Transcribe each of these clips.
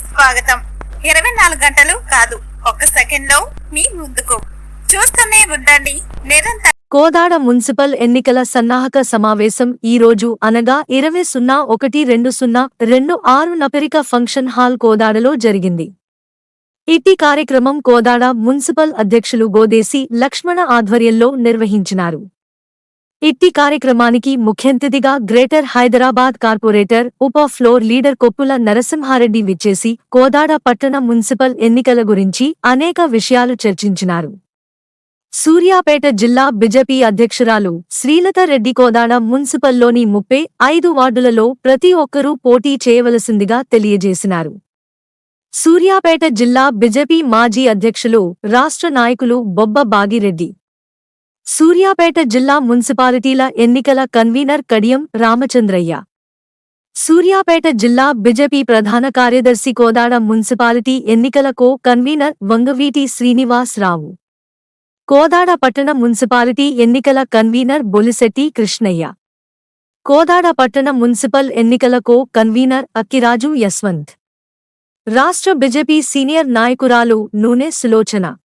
స్వాగతం. ఇరవై నాలుగు గంటలు కాదు ఒక్క సెకండ్లో మీ ముందుకు. చూస్తూనే ఉండండి నిరంతరం. కోదాడ మున్సిపల్ ఎన్నికల సన్నాహక సమావేశం ఈ రోజు అనగా ఇరవై సున్నా ఒకటి రెండు సున్నా రెండు ఆరు నపరిక ఫంక్షన్ హాల్ కోదాడలో జరిగింది. ఇట్టి కార్యక్రమం కోదాడ మున్సిపల్ అధ్యక్షులు గోదేసి లక్ష్మణ ఆధ్వర్యంలో నిర్వహించినారు. ఇట్టి కార్యక్రమానికి ముఖ్యంతిథిగా గ్రేటర్ హైదరాబాద్ కార్పొరేటర్ ఉప ఫ్లోర్ లీడర్ కొప్పుల నరసింహారెడ్డి విచ్చేసి కోదాడ పట్టణ మున్సిపల్ ఎన్నికల గురించి అనేక విషయాలు చర్చించినారు. సూర్యాపేట జిల్లా బిజెపి అధ్యక్షురాలు శ్రీలత రెడ్డి కోదాడ మున్సిపల్లోని ముప్పై ఐదు వార్డులలో ప్రతి ఒక్కరూ పోటీ చేయవలసిందిగా తెలియజేసినారు. సూర్యాపేట జిల్లా బిజెపి మాజీ అధ్యక్షులు రాష్ట్ర నాయకులు బొబ్బ బాగిరెడ్డి. సూర్యాపేట జిల్లా మున్సిపాలిటీల ఎన్నికల కన్వీనర్ కడియం రామచంద్రయ్య. సూర్యాపేట జిల్లా బిజెపి ప్రధాన కార్యదర్శి కోదాడ మున్సిపాలిటీ ఎన్నికల కో కన్వీనర్ వంగవీటి శ్రీనివాస్ రావు కోదాడ పట్టణ మున్సిపాలిటీ ఎన్నికల కన్వీనర్ బొలిశెట్టి కృష్ణయ్య. కోదాడ పట్టణ మున్సిపల్ ఎన్నికల కో కన్వీనర్ అక్కిరాజు యశ్వంత్. రాష్ట్ర బిజెపి సీనియర్ నాయకురాలు నూనె సులోచన.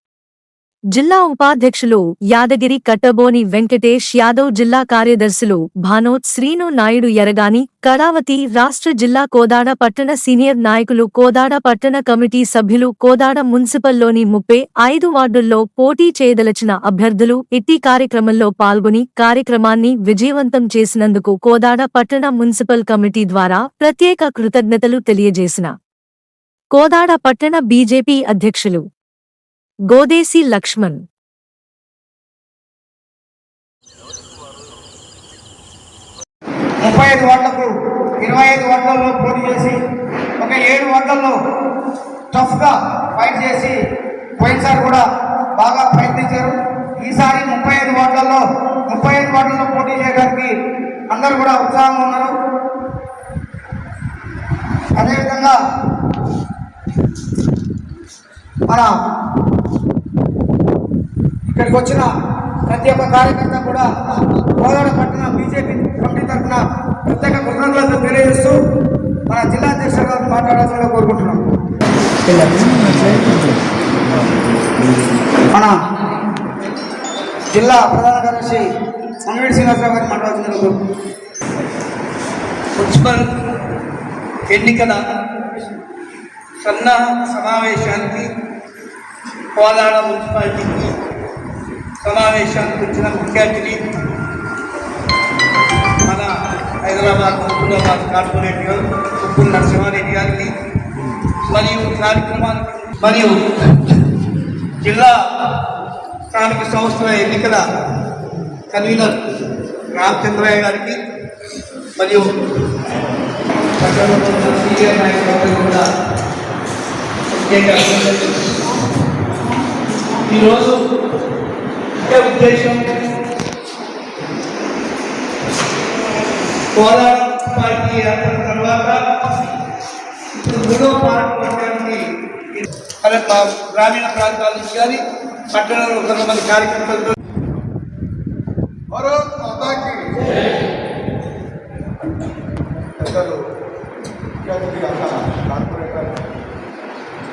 జిల్లా ఉపాధ్యక్షులు యాదగిరి కట్టబోని వెంకటేష్ యాదవ్ జిల్లా కార్యదర్శులు భానోత్ శ్రీను నాయుడు ఎరగాని కళావతి రాష్ట్ర జిల్లా కోదాడ పట్టణ సీనియర్ నాయకులు కోదాడ పట్టణ కమిటీ సభ్యులు కోదాడ మున్సిపల్లోని ముప్పై ఐదు వార్డుల్లో పోటీ చేయదలచిన అభ్యర్థులు ఇట్టి కార్యక్రమంలో పాల్గొని కార్యక్రమాన్ని విజయవంతం చేసినందుకు కోదాడ పట్టణ మున్సిపల్ కమిటీ ద్వారా ప్రత్యేక కృతజ్ఞతలు తెలియజేసిన. కోదాడ పట్టణ బీజేపీ అధ్యక్షులు గోదేసి లక్ష్మణ్. ముప్పై ఐదు వార్డులకు ఇరవై ఐదు వార్డులలో పోటీ చేసి ఒక ఏడు వార్డుల్లో టఫ్గా ఫైట్ చేసి పోయినసారి కూడా బాగా ప్రయత్నించారు. ఈసారి ముప్పై ఐదు వార్డులలో ముప్పై ఐదు వార్డుల్లో పోటీ చేయడానికి అందరూ కూడా ఉత్సాహంగా ఉన్నారు. అదేవిధంగా మన ఇక్కడికి వచ్చిన ప్రతి ఒక్క కార్యకర్త కూడా కోదాడ పట్టణ బీజేపీ కమిటీ తరఫున ప్రత్యేక కృతజ్ఞతలు తెలియజేస్తూ మన జిల్లా అధ్యక్షుడు గారు మాట్లాడాల్సిందిగా కోరుకుంటున్నాం. మన జిల్లా ప్రధాన కార్యదర్శి సంవీడి శ్రీనివాసరావు గారు మాట్లాడుతున్నారు కోరుకుంటున్నాం. మున్సిపల్ ఎన్నికల సన్నాహ సమావేశానికి కోలాడ మున్సిపాలిటీకి సమావేశానికి వచ్చిన ముఖ్య అతిథి మన హైదరాబాద్ హుజూరాబాద్ కార్పొరేటర్ ఉప్పు నరసింహారెడ్డి గారికి మరియు కార్యక్రమానికి మరియు జిల్లా స్థానిక సంస్థల ఎన్నికల కన్వీనర్ రామచంద్రయ్య గారికి మరియు సీనియర్ నాయకులందరూ కూడా ప్రత్యేక ఈరోజు ముఖ్య ఉద్దేశం? కోలార్ పార్టీ ఏర్పడిన తర్వాత ఇప్పుడు మూడో పార్టీ పెట్టడానికి గ్రామీణ ప్రాంతాల నుంచి కానీ పట్టణంలో కొంతమంది కార్యకర్తలతో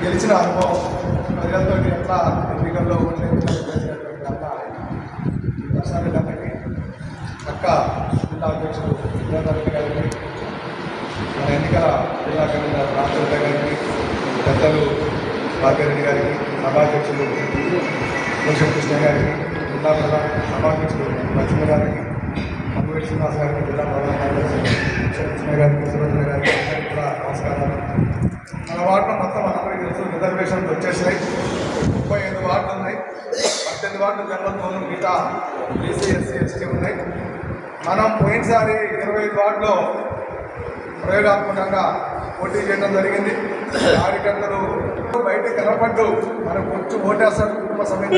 గెలిచిన అనుభవం ప్రజలతో ఎట్లా ఎన్నికల్లో ఉండే చేసినటువంటి అన్న ప్రసాద్ గారికి చక్క జిల్లా అధ్యక్షుడు విజయనగరం గారికి మన ఎన్నికల జిల్లా కన్వీనర్ రాష్ట్ర గారికి పెద్దలు భాగ్యరెడ్డి గారికి సభాధ్యక్షులు కృష్ణ గారికి జిల్లా ప్రధాన సభాధ్యక్షుడు లక్ష్మణ గారికి మంగళ శ్రీనివాస్ గారికి జిల్లా ప్రధాన కార్యదర్శి కృష్ణ గారికి సురేంద్ర గారికి అందరికీ కూడా నమస్కారాలు. మన వార్డులో మొత్తం అందరికీ తెలుసు రిజర్వేషన్స్ వచ్చేసినాయి. ముప్పై ఐదు వార్డులు ఉన్నాయి. పద్దెనిమిది వార్డు జనరల్ మిగతా బీసీ ఎస్సీ ఎస్టీ ఉన్నాయి. మనం పోయినసారి ఇరవై ఐదు వార్డులో ప్రయోగాత్మకంగా పోటీ చేయడం జరిగింది. కార్యకర్తలు బయట కనపడ్డు మనకు వచ్చి ఓటేస్తారు కుటుంబ సమయం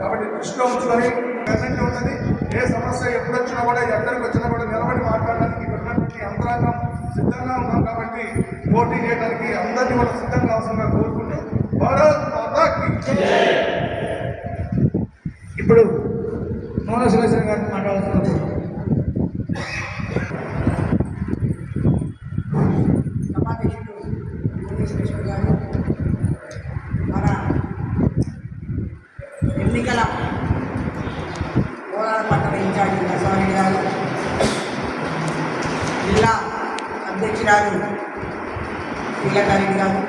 కాబట్టి దృష్టిలో ఉంచుకొని ప్రజెంట్ ఉన్నది. ఏ సమస్య ఎప్పుడు వచ్చినా కూడా ఎక్కడికి వచ్చినా కూడా నిలబడి మాట్లాడడానికి ఇక్కడ ఉన్నటువంటి యంత్రాంగం సిద్ధంగా ఉన్నాం కాబట్టి పోటీ చేయడానికి అందరినీ కూడా సిద్ధంగా అవసరంగా కోరుకుంటూ భారత్ మాతాకి ఇప్పుడు మోహన సురేశ్వర గారిని మాట్లాడుతున్నారు సభాధ్యక్షుడు కోటేశ్వర గారు పట్టణ ఇన్ఛార్జి నరసింహారెడ్డి గారు. జిల్లా అధ్యక్షురాలు శ్రీలకారెడ్డి గారు.